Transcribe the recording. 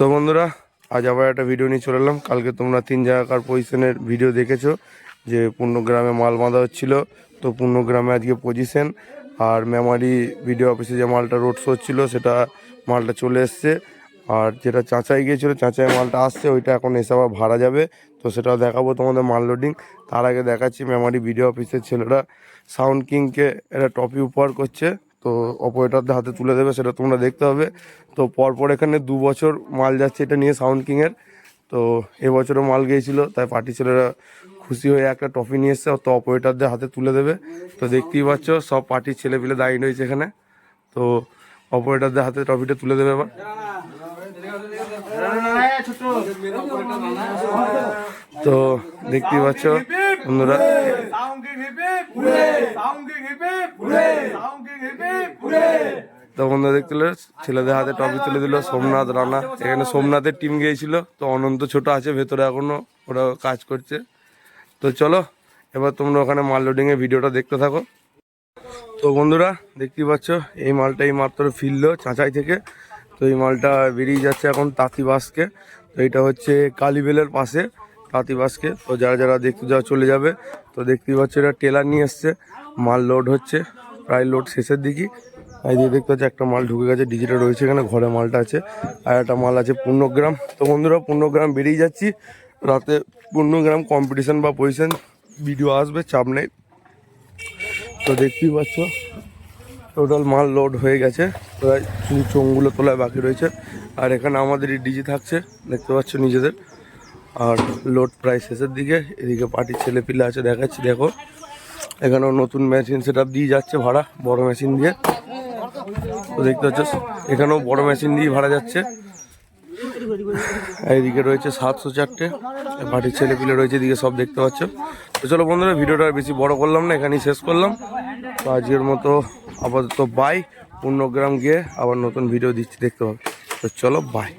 তো বন্ধুরা, আজ আবার একটা ভিডিও নিয়ে চলে এলাম। কালকে তোমরা তিন জায়গাকার পজিশনের ভিডিও দেখেছ, যে পূর্ণগ্রামে মাল বাঁধা হচ্ছিল। তো পূর্ণগ্রামে আজকে পজিশন আর মেমারি ভিডিও অফিসে যে মালটা রোড শো হচ্ছিল, সেটা মালটা চলে এসছে। আর যেটা চাঁচাই গিয়েছিল, চাঁচাই মালটা আসছে, ওইটা এখন এসে আবার ভাড়া যাবে। তো সেটাও দেখাবো তোমাদের মাল লোডিং তার আগে দেখাচ্ছি মেমারি ভিডিও অফিসের ছেলেরা সাউন্ড কিংকে একটা টপি উপহার করছে। তো অপারেটরদের হাতে তুলে দেবে, সেটা তোমরা দেখতে হবে। তো পরপর এখানে দু বছর মাল যাচ্ছে এটা নিয়ে সাউন্ড কিংয়ের তো এবছরও মাল গিয়েছিল, তাই পার্টি ছেলেরা খুশি হয়ে একটা ট্রফি নিয়ে এসছে, তো অপারেটরদের হাতে তুলে দেবে। তো দেখতেই পাচ্ছ, সব পার্টির ছেলে পেলে দাঁড়িয়ে রয়েছে এখানে। তো অপারেটরদের হাতে ট্রফিটা তুলে দেবে এবার। তো দেখতেই পাচ্ছ, বন্ধুরা। তো বন্ধুরা দেখতে ছেলেদের হাতে ট্রফি তুলে দিল সোমনাথ রানা। এখানে সোমনাথের টিম গিয়েছিল, তো অনন্ত ছোট আছে, ভেতরে এখনও ওরা কাজ করছে। তো চলো, এবার তোমরা ওখানে মাল লোডিং এর ভিডিওটা দেখতে থাকো। তো বন্ধুরা, দেখতেই পাচ্ছ, এই মালটা এই মাত্র ফিরলো চাঁচাই থেকে। তো এই মালটা বেরিয়ে যাচ্ছে এখন তাঁতি বাসকে। তো এটা হচ্ছে কালীবেলের পাশে তাঁতি বাসকে। তো যারা যারা দেখতে যাওয়া চলে যাবে। তো দেখতেই পাচ্ছ এটা টেলার নিয়ে এসছে। মাল লোড হচ্ছে, প্রায় লোড শেষের দিকে। এই দিয়ে দেখতে পাচ্ছি, একটা মাল ঢুকে গেছে, ডিজিটাল রয়েছে এখানে, ঘরে মালটা আছে। আর একটা মাল আছে পূর্ণগ্রাম। তো বন্ধুরা, পূর্ণগ্রাম বেরিয়ে যাচ্ছি। রাতে পূর্ণগ্রাম কম্পিটিশন বা পজিশন ভিডিও আসবে, চাপ নেই। তো দেখতেই পাচ্ছ টোটাল মাল লোড হয়ে গেছে। প্রায় শুধু চোঙগুলো তোলায় বাকি রয়েছে। আর এখানে আমাদের ডিজি থাকছে, দেখতে পাচ্ছ নিজেদের। আর লোড প্রায় শেষের দিকে, এদিকে পার্টির ছেলে পিলে আছে, দেখাচ্ছি, দেখো। এখানেও নতুন মেশিন সেট দিয়ে যাচ্ছে ভাড়া, বড় মেশিন দিয়ে। তো দেখতে পাচ্ছ, এখানেও বড় মেশিন দিয়ে ভাড়া যাচ্ছে। এইদিকে রয়েছে সাতশো চারটে, বাড়ির ছেলেপিলে রয়েছে, এদিকে সব দেখতে পাচ্ছ। তো চলো বন্ধুরা, ভিডিওটা বেশি বড় করলাম না, এখানেই শেষ করলাম। তো আজকের মতো আপাতত বাই পূর্ণগ্রাম গিয়ে আবার নতুন ভিডিও দিচ্ছি, দেখতে পাবে। তো চলো বাই